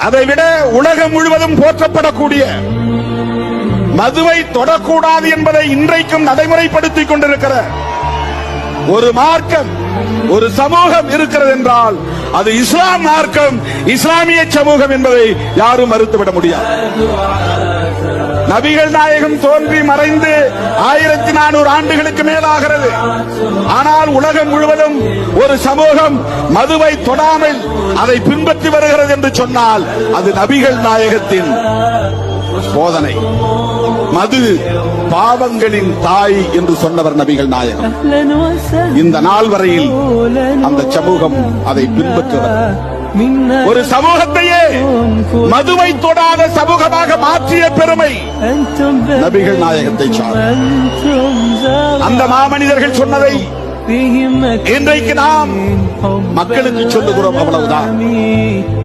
அதை விட உலகம் முழுவதும் போற்றப்படக்கூடிய மதுவை தொடக்கூடாது என்பதை இன்றைக்கும் நடைமுறைப்படுத்திக் கொண்டிருக்கிற ஒரு மார்க்கம் ஒரு சமூகம் இருக்கிறது என்றால் அது இஸ்லாம் மார்க்கம் இஸ்லாமிய சமூகம் என்பதை யாரும் மறுத்துவிட முடியாது. நபிகள் நாயகம் தோன்றி மறைந்து ஆயிரத்தி நானூறு ஆண்டுகளுக்கு மேலாகிறது. ஆனால் உலகம் முழுவதும் ஒரு சமூகம் மதுவை தொடாமல் அதை பின்பற்றி வருகிறது என்று சொன்னால் அது நபிகள் நாயகத்தின் போதனை. மது பாவங்களின் தாய் என்று சொன்னவர் நபிகள் நாயகம். இந்த நாள் வரையில் அந்த சமூகம் அதை பின்பற்றுகிறது. ஒரு சமூகத்தையே மதுவை தொடாத சமூக ஆற்றிய பெருமை நபிகள் நாயகத்தை அந்த மாமனிதர்கள் சொன்னதை இன்றைக்கு நாம் மக்களுக்கு சொல்லுகிறோம் அவ்வளவுதான்.